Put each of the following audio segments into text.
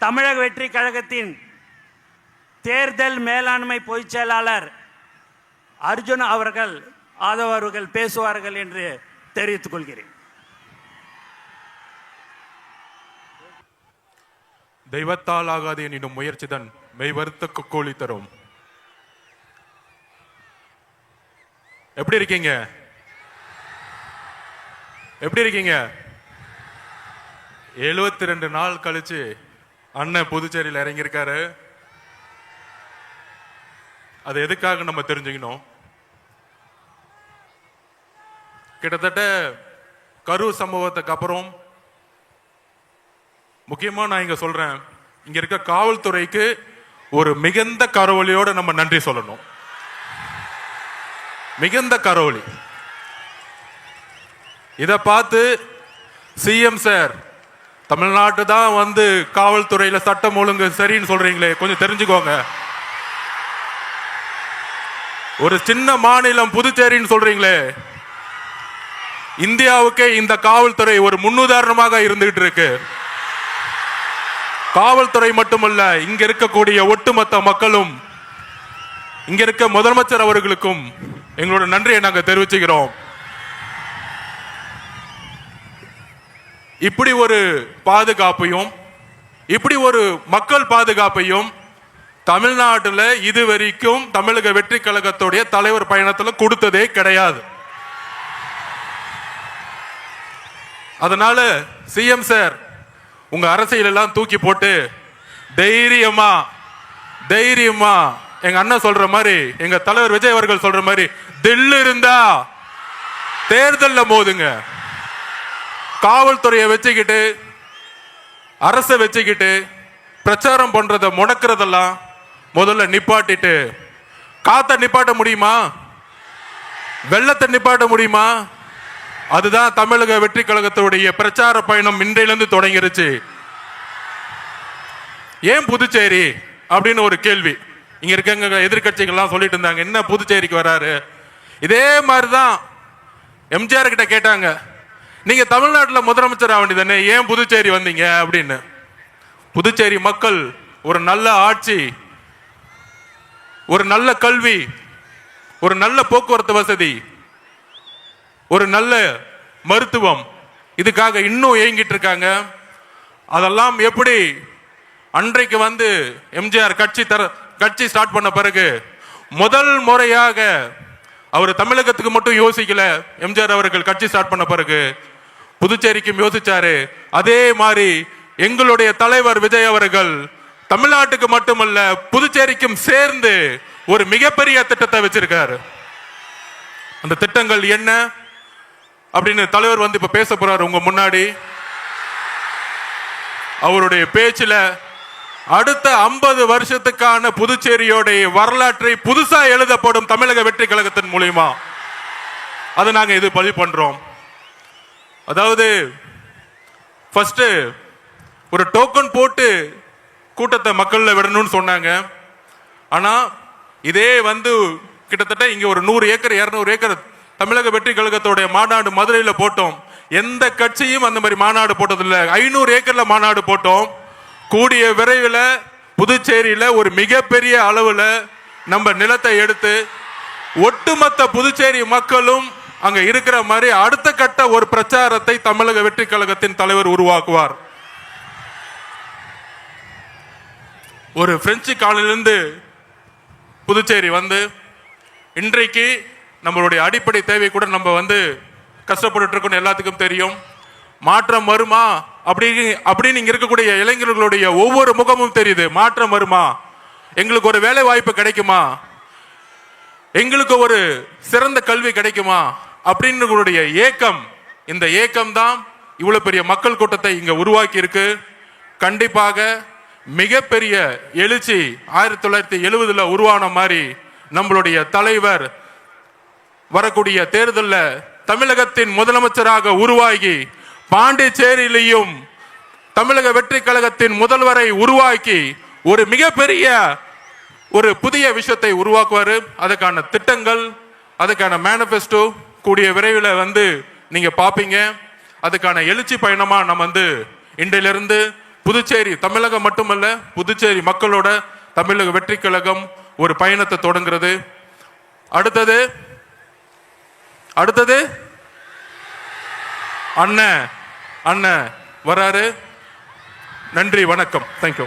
தமிழக வெற்றி கழகத்தின் தேர்தல் மேலாண்மை பொதுச் செயலாளர் அர்ஜுன் அவர்கள் ஆதவ அவர்கள் பேசுவார்கள் என்று தெரிவித்துக் கொள்கிறேன். தெய்வத்தால் ஆகாது எனினும் முயற்சிதான் மெய்வருத்த கூலி தரும். எப்படி இருக்கீங்க? எப்படி இருக்கீங்க? எழுபத்தி ரெண்டு நாள் கழிச்சு அண்ணன் புதுச்சேரியில் இறங்கியிருக்காரு. அது எதுக்காக நம்ம தெரிஞ்சுக்கணும்? கிட்டத்தட்ட கரூர் சம்பவத்துக்கு அப்புறம் முக்கியமா நான் இங்க சொல்றேன். இங்க இருக்க காவல்துறைக்கு ஒரு மிகுந்த கரவொலியோட நம்ம நன்றி சொல்லணும். மிகுந்த கரவொலி. இதை பார்த்து சிஎம் சார் தமிழ்நாட்டு தான் வந்து காவல்துறையில் சட்டம் ஒழுங்கு சரின்னு சொல்றீங்களே கொஞ்சம் தெரிஞ்சுக்கோங்க. ஒரு சின்ன மாநிலம் புதுச்சேரின்னு சொல்றீங்களே இந்தியாவுக்கே இந்த காவல்துறை ஒரு முன்னுதாரணமாக இருந்துகிட்டு இருக்கு. காவல்துறை மட்டுமல்ல இங்க இருக்கக்கூடிய ஒட்டுமொத்த மக்களும் இங்க இருக்க முதலமைச்சர் அவர்களுக்கும் எங்களோட நன்றியை நாங்கள் தெரிவிச்சுக்கிறோம். இப்படி ஒரு பாதுகாப்பையும் இப்படி ஒரு மக்கள் பாதுகாப்பையும் தமிழ்நாட்டில் இதுவரைக்கும் தமிழக வெற்றி கழகத்துடைய தலைவர் பயணத்தில் கொடுத்ததே கிடையாது. அதனால சிஎம் சார் உங்க அரசியலெல்லாம் தூக்கி போட்டு தைரியமா தைரியமா. எங்க அண்ணன் சொல்ற மாதிரி எங்க தலைவர் விஜய் அவர்கள் சொல்ற மாதிரி தில்லு இருந்தா தேர்தல்ல மோதுங்க. காவல்துறையை வச்சுக்கிட்டு அரசை வச்சுக்கிட்டு பிரச்சாரம் பண்றத முடக்கிறதெல்லாம் முதல்ல நிப்பாட்டிட்டு காத்த நிப்பாட்ட முடியுமா? வெள்ளத்தை நிப்பாட்ட முடியுமா? அதுதான் தமிழக வெற்றி கழகத்துடைய பிரச்சார பயணம் இன்றையிலிருந்து தொடங்கிருச்சு. ஏன் புதுச்சேரி? அப்படின்னு ஒரு கேள்வி. இங்க இருக்கங்க எதிர்கட்சிகள்லாம் சொல்லிட்டு இருந்தாங்க என்ன புதுச்சேரிக்கு வராரு? இதே மாதிரிதான் எம்ஜிஆர் கிட்ட கேட்டாங்க. நீங்க தமிழ்நாட்டில் முதலமைச்சர் ஆக வேண்டியதானே ஏன் புதுச்சேரி வந்தீங்க? அப்படின்னு. புதுச்சேரி மக்கள் ஒரு நல்ல ஆட்சி ஒரு நல்ல கல்வி ஒரு நல்ல போக்குவரத்து வசதி ஒரு நல்ல மருத்துவம் இதுக்காக இன்னும் இயங்கிட்டு இருக்காங்க. அதெல்லாம் எப்படி அன்றைக்கு வந்து எம்ஜிஆர் கட்சி தர கட்சி ஸ்டார்ட் பண்ண பிறகு முதல் முறையாக அவர் தமிழகத்துக்கு மட்டும் யோசிக்கல எம்ஜிஆர் அவர்கள் கட்சி ஸ்டார்ட் பண்ண பிறகு புதுச்சேரிக்கும் யோசிச்சாரு. அதே மாதிரி எங்களுடைய தலைவர் விஜய் அவர்கள் தமிழ்நாட்டுக்கு மட்டுமல்ல புதுச்சேரிக்கும் சேர்ந்து ஒரு மிகப்பெரிய திட்டத்தை வச்சிருக்காரு. அந்த திட்டங்கள் என்ன? அப்படின்னு தலைவர் வந்து இப்ப பேச போறாரு உங்க முன்னாடி. அவருடைய பேச்சுல அடுத்த ஐம்பது வருஷத்துக்கான புதுச்சேரியோடைய வரலாற்றை புதுசா எழுதப்படும் தமிழக வெற்றி கழகத்தின் மூலியமா. அதை நாங்க இது பதிவு பண்றோம். அதாவது ஃபர்ஸ்ட் ஒரு டோக்கன் போட்டு கூட்டத்தை மக்களில் விடணும்னு சொன்னாங்க. ஆனால் இதே வந்து கிட்டத்தட்ட இங்கே ஒரு நூறு ஏக்கர் இரநூறு ஏக்கர் தமிழக வெற்றி கழகத்தோடைய மாநாடு மதுரையில் போட்டோம். எந்த கட்சியும் அந்த மாதிரி மாநாடு போட்டதில்லை. ஐநூறு ஏக்கரில் மாநாடு போட்டோம். கூடிய விரைவில் புதுச்சேரியில் ஒரு மிகப்பெரிய அளவில் நம்ம நிலத்தை எடுத்து ஒட்டுமொத்த புதுச்சேரி மக்களும் அங்க இருக்கிற மாதிரி அடுத்த கட்ட ஒரு பிரச்சாரத்தை தமிழக வெற்றி கழகத்தின் தலைவர் உருவாக்குவார். ஒரு பிரெஞ்சு காலிலிருந்து புதுச்சேரி வந்து இன்றைக்கு நம்மளுடைய அடிப்படை தேவை கூட நம்ம வந்து கஷ்டப்பட்டு இருக்கோம் எல்லாத்துக்கும் தெரியும். மாற்றம் வருமா? அப்படி அப்படின்னு இங்க இருக்கக்கூடிய இளைஞர்களுடைய ஒவ்வொரு முகமும் தெரியுது. மாற்றம் வருமா? எங்களுக்கு ஒரு வேலை வாய்ப்பு கிடைக்குமா? எங்களுக்கு ஒரு சிறந்த கல்வி கிடைக்குமா? அப்படின்னு ஏக்கம் இந்த ஏக்கம் தான் இவ்வளவு பெரிய மக்கள் கூட்டத்தை இங்க உருவாக்கி இருக்கு கண்டிப்பாக மிகப்பெரிய எழுச்சி ஆயிரத்தி தொள்ளாயிரத்தி எழுபதுல உருவான மாதிரி நம்மளுடைய தலைவர் வரக்கூடிய தேர்தலில் தமிழகத்தின் முதலமைச்சராக உருவாகி பாண்டிச்சேரியிலையும் தமிழக வெற்றி கழகத்தின் முதல்வரை உருவாக்கி ஒரு மிகப்பெரிய ஒரு புதிய விஷயத்தை உருவாக்குவாரு. அதுக்கான திட்டங்கள் அதுக்கான மேனிஃபெஸ்டோ கூடிய விரைவில் வந்து நீங்கள் பார்ப்பீங்க அதுக்கான எழுச்சி பயணமாக நம்ம வந்து இன்றையிலிருந்து புதுச்சேரி தமிழகம் மட்டுமல்ல புதுச்சேரி மக்களோட தமிழக வெற்றி கழகம் ஒரு பயணத்தை தொடங்குறது. அடுத்தது அடுத்தது அண்ணன் அண்ணன் வராரு. நன்றி வணக்கம். தேங்க்யூ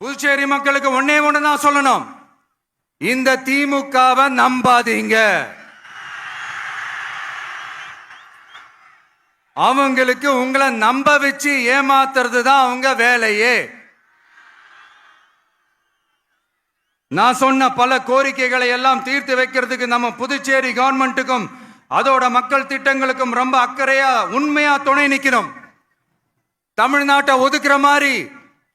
புதுச்சேரி மக்களுக்கு ஒன்னே ஒன்று தான் சொல்லணும். இந்த திமுகவை நம்பாதீங்க. அவங்களுக்கு உங்களை நம்ப வச்சு ஏமாத்துறது தான் அவங்க வேலையே. நான் சொன்ன பல கோரிக்கைகளை எல்லாம் தீர்த்து வைக்கிறதுக்கு நம்ம புதுச்சேரி கவர்மெண்ட்டுக்கும் அதோட மக்கள் திட்டங்களுக்கும் ரொம்ப அக்கறையா உண்மையா துணை நிற்கிறோம் தமிழ்நாட்டை ஒதுக்குற மாதிரி